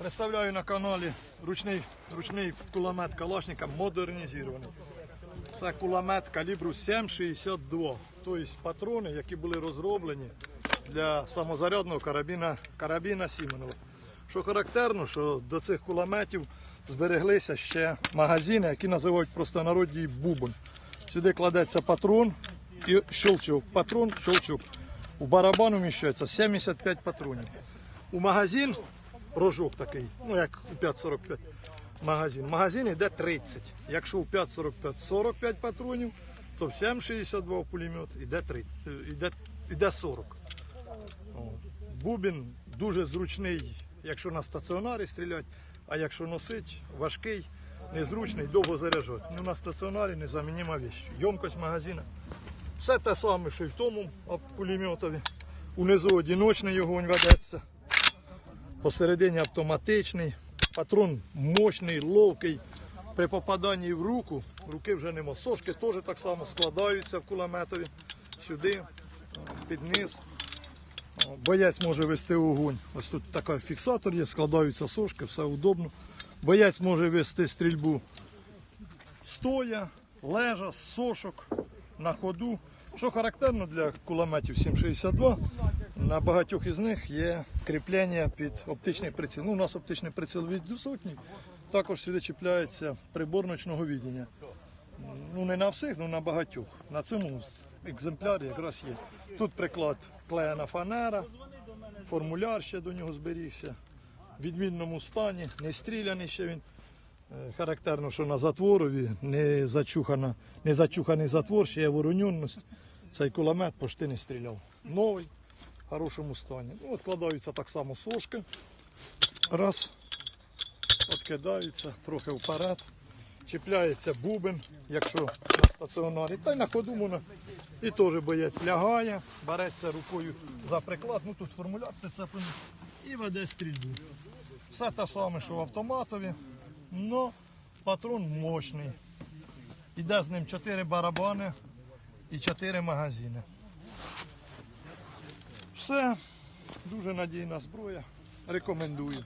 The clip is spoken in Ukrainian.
Представляю на каналі ручний, ручний кулемет Калашника модернізований. Це кулемет калібру 7,62. Тобто патрони, які були розроблені для самозарядного карабіна, карабіна Сіменова. Що характерно, що до цих кулеметів збереглися ще магазини, які називають просто народі бубон. Сюди кладеться патрон і щелчок. Патрон, щелчок. У барабан вміщається 75 патронів. У магазин рожок такий, ну як у 5,45 магазин. Магазин йде 30. Якщо у 5,45 45 патронів, то в 7,62 пулемет йде 30, е, йде, йде 40. О. Бубін дуже зручний, якщо на стаціонарі стріляти, а якщо носить, важкий, незручний, довго заряджати. Ну на стаціонарі незамінима віч. Йомкость магазина. Все те саме, що й в тому пулеметові. Унизу одиночний огонь ведеться. Посередині автоматичний. Патрон мощний, ловкий. При попаданні в руку, руки вже нема. Сошки теж так само складаються в кулеметові. Сюди, під низ. Боєць може вести огонь. Ось тут такий фіксатор є, складаються сошки, все удобно. Боєць може вести стрільбу стоя, лежа, сошок, на ходу. Що характерно для кулеметів 7,62, на багатьох із них є кріплення під оптичний приціл. Ну, у нас оптичний приціл від 200, також сюди чіпляється прибор ночного відділення. Ну не на всіх, але на багатьох. На цьому екземплярі якраз є. Тут приклад клеєна фанера, формуляр ще до нього зберігся. В відмінному стані, не стріляний ще він. Е, Характерно, що на затворові не, зачухана, не зачуханий затвор, ще є вороненість. Цей кулемет почти не стріляв. Новий, хорошому стані. Ну, Откладаються так само сошки. Раз, відкидаються трохи вперед. Чіпляється бубен, якщо на стаціонарі. Та й на ходу можна. І теж боєць лягає, береться рукою за приклад. Ну тут формуляр прицеплений і веде стрільбу. Все те саме, що в автоматові, але патрон мощний. Іде з ним 4 барабани і 4 магазини. Все, дуже надійна зброя. Рекомендую.